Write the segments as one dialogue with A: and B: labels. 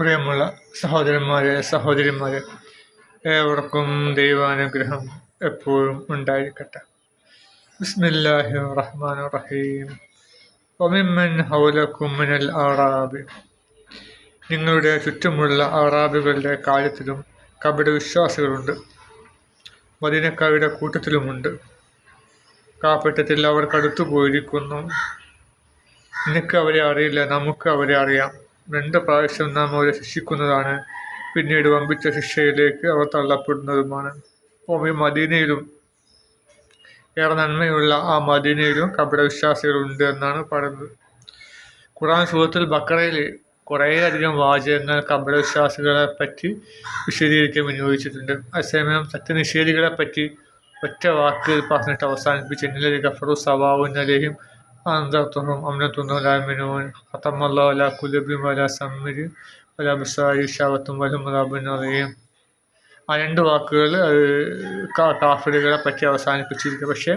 A: പ്രിയമുള്ള സഹോദരന്മാരെ സഹോദരിമാരെ ഏവർക്കും ദൈവാനുഗ്രഹം എപ്പോഴും ഉണ്ടായിരിക്കട്ടെ. ബിസ്മില്ലാഹി റഹ്മാൻ റഹീം ഒമിമ്മൻ ഹൗലക്കും മിനൽ ആറാബി നിങ്ങളുടെ ചുറ്റുമുള്ള ആറാബികളുടെ കാര്യത്തിലും കപട വിശ്വാസികളുണ്ട് മദീനക്കാരുടെ കൂട്ടത്തിലുമുണ്ട്. കാപ്പറ്റത്തിൽ അവർ കടുത്തു പോയിരിക്കുന്നു നിനക്ക് അവരെ അറിയില്ല നമുക്ക് അവരെ അറിയാം. രണ്ട് പ്രാവശ്യം നാം അവരെ ശിക്ഷിക്കുന്നതാണ്. പിന്നീട് വമ്പിച്ച ശിക്ഷയിലേക്ക് അവർ തള്ളപ്പെടുന്നതുമാണ്. ഈ മദീനയിലും ഏറെ നന്മയുള്ള ആ മദീനയിലും കപട വിശ്വാസികളുണ്ട് എന്നാണ് പറയുന്നത്. ഖുറാൻ സുഹൃത്തിൽ ബക്കറയിൽ കുറേയധികം വാചകങ്ങൾ കപട വിശ്വാസികളെ പറ്റി വിശദീകരിക്കാൻ വിനിയോഗിച്ചിട്ടുണ്ട്. അതേസമയം സത്യനിഷേധികളെ പറ്റി ഒറ്റ വാക്ക് പറഞ്ഞിട്ട് അവസാനിപ്പിച്ച് ഇന്നലെ ഗഫറു സവാവുൻ അലഹിം ختم الله على قلوبهم وعلى ബസാരി ഷാവത്തും വലും عظيم ആ രണ്ട് വാക്കുകൾ കാഫിലുകളെ പറ്റി അവസാനിപ്പിച്ചിരിക്കുക പക്ഷേ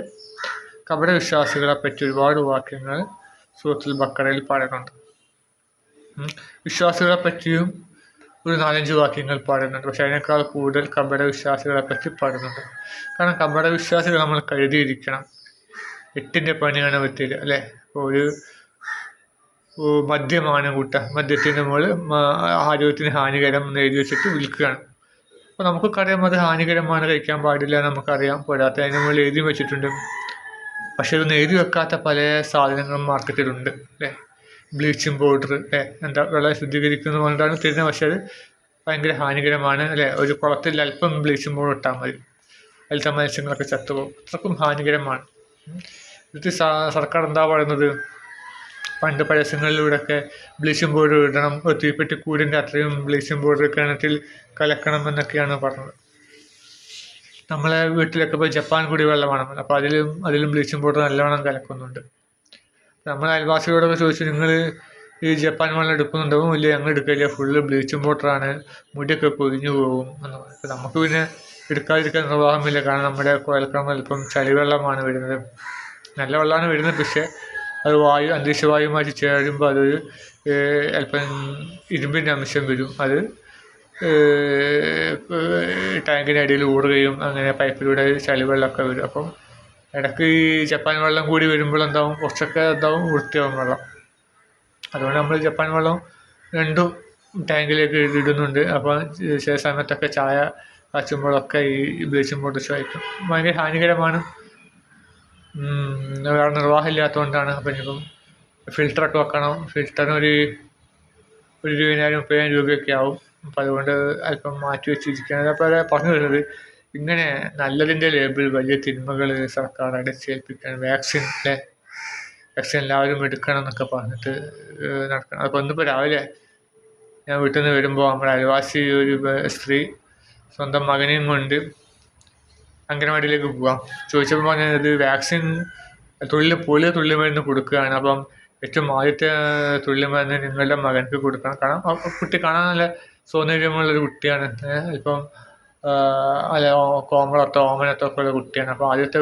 A: കപട വിശ്വാസികളെ പറ്റി ഒരുപാട് വാക്യങ്ങൾ സൂറത്തുൽ ബക്കറയിൽ പറയുന്നുണ്ട് വിശ്വാസികളെ പറ്റിയും ഒരു നാലഞ്ച് വാക്യങ്ങൾ പാടുന്നുണ്ട് പക്ഷെ അതിനേക്കാൾ കൂടുതൽ കപട വിശ്വാസികളെ പറ്റി പാടുന്നുണ്ട് കാരണം കപട വിശ്വാസികൾ നമ്മൾ കരുതിയിരിക്കണം എട്ടിന്റെ പണിയാണ് പറ്റില്ല അല്ലേ? ഒരു മദ്യമാണ് കൂട്ട. മദ്യത്തിന്റെ മുകളിൽ ആരോഗ്യത്തിന് ഹാനികരം എന്ന് എഴുതി വെച്ചിട്ട് വിൽക്കുകയാണ്. അപ്പോൾ നമുക്കൊക്കെ അത് ഹാനികരമാണ് കഴിക്കാൻ പാടില്ല നമുക്കറിയാം. പോരാത്ത അതിന് മുകളിൽ എഴുതി വെച്ചിട്ടുണ്ട്. പക്ഷെ ഇതൊന്നും എഴുതി വെക്കാത്ത പല സാധനങ്ങളും മാർക്കറ്റിലുണ്ട് അല്ലേ? ബ്ലീച്ചിങ് പൗഡർ അല്ലേ? എന്താ വെള്ളം ശുദ്ധീകരിക്കുന്നത് കൊണ്ടാണ് തരുന്നത്. പക്ഷേ അത് ഭയങ്കര ഹാനികരമാണ് അല്ലേ? ഒരു കുളത്തിൽ അല്പം ബ്ലീച്ചിങ് പൗഡർ ഇട്ടാൽ മതി. അതിലത്തെ മത്സ്യങ്ങളൊക്കെ ചത്തുപോകും. അത്രക്കും ഹാനികരമാണ്. ഇത് സർക്കാർ എന്താ പറയുന്നത്? പണ്ട് പരസ്യങ്ങളിലൂടെയൊക്കെ ബ്ലീച്ചിങ് പൗഡർ ഇടണം ഒരു തീപ്പെട്ടി കൂടിന്റെ അത്രയും ബ്ലീച്ചിങ് പൗഡർ കിണറ്റിൽ കലക്കണം എന്നൊക്കെയാണ് പറഞ്ഞത്. നമ്മളെ വീട്ടിലൊക്കെ ഇപ്പോൾ ജപ്പാൻ കൂടി കുടിവെള്ളമാണ് അപ്പോൾ അതിലും അതിലും ബ്ലീച്ചിങ് പൗഡർ നല്ലവണ്ണം കലക്കുന്നുണ്ട്. നമ്മൾ അയൽവാസികളോടൊക്കെ ചോദിച്ചു നിങ്ങൾ ഈ ജപ്പാൻ വെള്ളം എടുക്കുന്നുണ്ടാവും ഇല്ല ഞങ്ങൾ എടുക്കില്ല. ഫുള്ള് ബ്ലീച്ചിങ് പൗഡറാണ്. മുടിയൊക്കെ പൊതിഞ്ഞു പോകും. എന്ന് നമുക്ക് പിന്നെ എടുക്കാതിരിക്കാൻ നിർവാഹമില്ല കാരണം നമ്മുടെ കുഴൽക്കിണർ അല്പം ചളിവെള്ളമാണ് വരുന്നത്. നല്ല വെള്ളമാണ് വരുന്നത്. പക്ഷേ അത് വായു അന്തരീക്ഷ വായുമായി ചേരുമ്പോൾ അതൊരു അല്പം ഇരുമ്പിന്റെ അംശം വരും. അത് ടാങ്കിനടിയിൽ ഊടുകയും അങ്ങനെ പൈപ്പിലൂടെ ചളിവെള്ളമൊക്കെ വരും. അപ്പം ഇടയ്ക്ക് ഈ ജപ്പാൻ വെള്ളം കൂടി വരുമ്പോൾ എന്താവും? കുറച്ചൊക്കെ എന്താവും? വൃത്തിയാവും വെള്ളം. അതുകൊണ്ട് നമ്മൾ ജപ്പാൻ വെള്ളം രണ്ടും ടാങ്കിലേക്ക് ഇടുന്നുണ്ട്. അപ്പോൾ ചില സമയത്തൊക്കെ ചായ കാച്ചുമ്പോഴൊക്കെ ഈ ബ്ലീച്ചിങ് പൗഡർ ചോദിക്കും. ഭയങ്കര ഹാനികരമാണ്. വേറെ നിർവാഹമില്ലാത്തതുകൊണ്ടാണ്. അപ്പം ഇനിയിപ്പം ഫിൽറ്ററൊക്കെ വെക്കണം. ഫിൽറ്ററിനൊരു ഒരു ഇരുപതിനായിരം മുപ്പതിനായിരം രൂപയൊക്കെ ആവും. അപ്പം അതുകൊണ്ട് അല്പം മാറ്റി വെച്ചിരിക്കുകയാണ്. അപ്പോൾ പറഞ്ഞു വരുന്നത്. ഇങ്ങനെ നല്ലതിന്റെ ലേബിൾ വലിയ തിന്മകൾ സർക്കാർ അടിച്ചേൽപ്പിക്കാൻ വാക്സിൻ അല്ലേ വാക്സിൻ എല്ലാവരും എടുക്കണം എന്നൊക്കെ പറഞ്ഞിട്ട് നടക്കണം. അപ്പോൾ ഒന്നിപ്പോൾ രാവിലെ ഞാൻ വീട്ടിൽ നിന്ന് വരുമ്പോൾ നമ്മുടെ അയൽവാസി ഒരു സ്ത്രീ സ്വന്തം മകനെയും കൊണ്ട് അംഗനവാടിയിലേക്ക് പോവാം. ചോദിച്ചപ്പോൾ പറഞ്ഞത് വാക്സിൻ തുള്ളി പോളിയോ തുള്ളി മരുന്ന് കൊടുക്കുകയാണ്. അപ്പം ഏറ്റവും ആദ്യത്തെ തുള്ളി മരുന്ന് നിങ്ങളുടെ മകൻക്ക് കൊടുക്കണം. കാരണം കുട്ടി കാണാൻ നല്ല സൗന്ദര്യമുള്ളൊരു കുട്ടിയാണ്. ഇപ്പം അല്ല കോമളത്തോ ഓമനത്തോ ഒക്കെ ഉള്ള കുട്ടിയാണ്. അപ്പോൾ ആദ്യത്തെ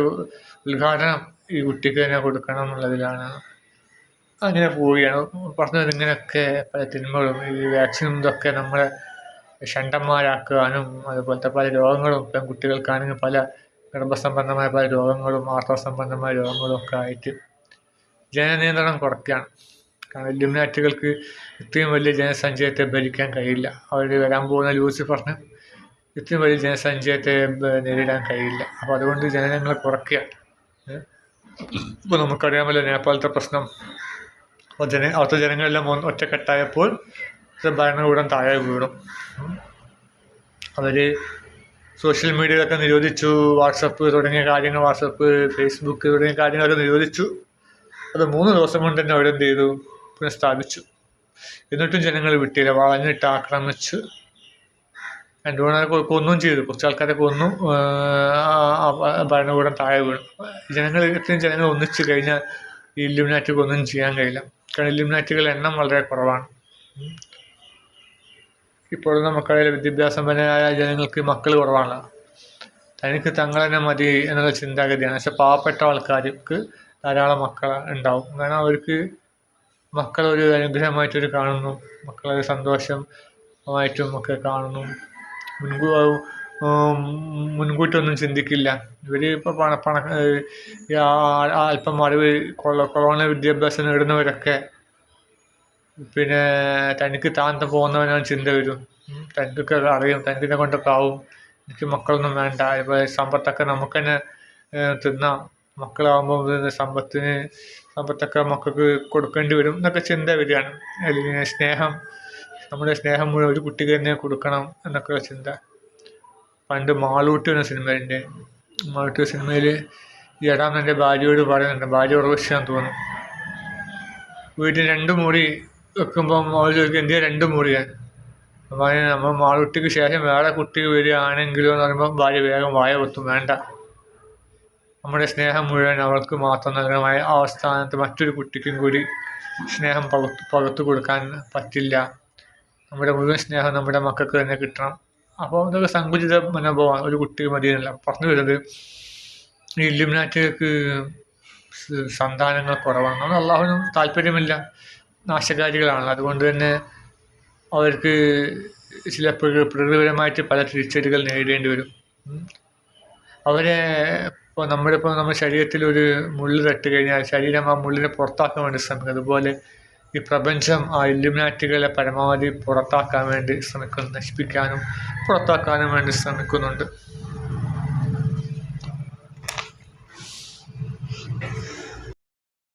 A: ഉദ്ഘാടനം ഈ കുട്ടിക്ക് തന്നെ കൊടുക്കണം എന്നുള്ളതിലാണ് അങ്ങനെ പോവുകയാണ്. പറഞ്ഞത് ഇങ്ങനെയൊക്കെ പല തിന്മകളും ഈ വാക്സിനും ഇതൊക്കെ നമ്മളെ ഷണ്ടന്മാരാക്കാനും അതുപോലത്തെ പല രോഗങ്ങളും പെൺകുട്ടികൾക്കാണെങ്കിൽ പല ഗർഭസംബന്ധമായ പല രോഗങ്ങളും ആർത്തവസംബന്ധമായ രോഗങ്ങളും ഒക്കെ ആയിട്ട് ജനനിയന്ത്രണം കുറയ്ക്കുകയാണ്. കാരണം ലിമിനാറ്റുകൾക്ക് ഇത്രയും വലിയ ജനസഞ്ചയത്തെ ഭരിക്കാൻ കഴിയില്ല. അവർ വരാൻ പോകുന്ന ലൂസിഫറിന് ഇത്രയും വലിയ ജനസഞ്ചയത്തെ നേരിടാൻ കഴിയില്ല. അപ്പോൾ അതുകൊണ്ട് ജനനങ്ങളെ കുറയ്ക്കുക. ഇപ്പോൾ നമുക്കറിയാമല്ലോ നേപ്പാളത്തെ പ്രശ്നം. ജന അവിടുത്തെ ജനങ്ങളെല്ലാം ഒറ്റക്കെട്ടായപ്പോൾ ഭരണകൂടം താഴെ വീണു. അവർ സോഷ്യൽ മീഡിയകളൊക്കെ നിരോധിച്ചു. വാട്സപ്പ് തുടങ്ങിയ കാര്യങ്ങൾ വാട്സപ്പ് ഫേസ്ബുക്ക് തുടങ്ങിയ കാര്യങ്ങളൊക്കെ നിരോധിച്ചു. അത് മൂന്ന് ദിവസം കൊണ്ട് തന്നെ അവരെന്ത് ചെയ്തു? പുനഃസ്ഥാപിച്ചു. എന്നിട്ടും ജനങ്ങൾ വിട്ടില്ല. വളഞ്ഞിട്ട് ആക്രമിച്ച്. മൂന്നാൾ കൊന്നും ചെയ്തു. കുറച്ച് ആൾക്കാരെ കൊന്നു. ഭരണകൂടം താഴെ വീണു. ജനങ്ങൾ ഇത്രയും ജനങ്ങൾ ഒന്നിച്ചു കഴിഞ്ഞാൽ ഈ ഇല്ലുമിനാറ്റിക്ക് ഒന്നും ചെയ്യാൻ കഴിയില്ല. കാരണം ഇല്ലുമിനാറ്റികളുടെ എണ്ണം വളരെ കുറവാണ്. ഇപ്പോൾ നമുക്കിടയിൽ വിദ്യാഭ്യാസമ്പന്നരായ ജനങ്ങൾക്ക് മക്കൾ കുറവാണ്. തനിക്ക് തങ്ങൾ തന്നെ മതി എന്നുള്ള ചിന്താഗതിയാണ്. പക്ഷെ പാവപ്പെട്ട ആൾക്കാർക്ക് ധാരാളം മക്കൾ ഉണ്ടാവും. കാരണം അവർക്ക് മക്കളൊരു അനുഗ്രഹമായിട്ടൊരു കാണുന്നു. മക്കളൊരു സന്തോഷം ആയിട്ടും ഒക്കെ കാണുന്നു. മുൻകൂ മുൻകൂട്ടൊന്നും ചിന്തിക്കില്ല. ഇവർ ഇപ്പോൾ പണ പണ അല്പം അറിവ് കൊളോണ വിദ്യാഭ്യാസം നേടുന്നവരൊക്കെ പിന്നെ തനിക്ക് താൻ പോകുന്നവനാണ് ചിന്ത വരും. തനിക്കൊക്കെ അറിയും. തനിക്കിനെ കൊണ്ടൊക്കെ ആവും എനിക്ക് മക്കളൊന്നും വേണ്ട. ഇപ്പോൾ സമ്പത്തൊക്കെ നമുക്ക് തന്നെ. തിന്നാം മക്കളാകുമ്പോൾ സമ്പത്തിന് സമ്പത്തൊക്കെ മക്കൾക്ക് കൊടുക്കേണ്ടി വരും എന്നൊക്കെ ചിന്ത വരികയാണ്. അല്ലെങ്കിൽ സ്നേഹം നമ്മുടെ സ്നേഹം മുഴുവൻ ഒരു കുട്ടിക്ക് തന്നെ കൊടുക്കണം എന്നൊക്കെ ചിന്ത. പണ്ട് മാളൂട്ടി എന്ന സിനിമയുണ്ട്. മാളൂട്ടി സിനിമയിൽ എടാം എന്റെ ഭാര്യയോട് പറയുന്നുണ്ട്. ഭാര്യ ഉറവശാന്ന് തോന്നുന്നു. വീട്ടിൽ രണ്ട് മുറി വെക്കുമ്പം അവൾ ചോദിക്കും എന്തിനാ രണ്ട് മുറിയാണ് അപ്പം അതിന് നമ്മൾ മാളൂട്ടിക്ക് ശേഷം വേറെ കുട്ടി വരികയാണെങ്കിലോ എന്ന് പറയുമ്പോൾ ഭാര്യ വേഗം വായ വെത്തും വേണ്ട. നമ്മുടെ സ്നേഹം മുഴുവൻ അവൾക്ക് മാത്രം നഗരമായ അവസ്ഥാനത്ത് മറ്റൊരു കുട്ടിക്കും കൂടി സ്നേഹം പകർത്തു പകർത്തു കൊടുക്കാൻ പറ്റില്ല. നമ്മുടെ മുഴുവൻ സ്നേഹം നമ്മുടെ മക്കൾക്ക് തന്നെ കിട്ടണം. അപ്പോൾ ഇതൊക്കെ സങ്കുചിത മനോഭാവമാണ്. ഒരു കുട്ടി മതിയെന്നല്ല. പറഞ്ഞു വരുന്നത് ഈ ഇല്ലുമിനാറ്റിലേക്ക് സന്താനങ്ങൾ കുറവാണ്. അത് അള്ളാഹുവിനും താല്പര്യമില്ല. നാശകാരികളാണ്. അതുകൊണ്ട് തന്നെ അവർക്ക് ചില പ്രകൃ പ്രകൃതിപരമായിട്ട് പല തിരിച്ചടികൾ നേരിടേണ്ടി വരും. അവരെ ഇപ്പോൾ നമ്മുടെ ഇപ്പോൾ നമ്മുടെ ശരീരത്തിൽ ഒരു മുള്ള് തട്ടി കഴിഞ്ഞാൽ ശരീരം ആ മുള്ളിനെ പുറത്താക്കാൻ വേണ്ടി ശ്രമിക്കും. അതുപോലെ ഈ പ്രപഞ്ചം ആ ഇല്ലുമിനാറ്റുകളെ പരമാവധി പുറത്താക്കാൻ വേണ്ടി ശ്രമിക്കുന്നു നശിപ്പിക്കാനും പുറത്താക്കാനും വേണ്ടി ശ്രമിക്കുന്നുണ്ട്.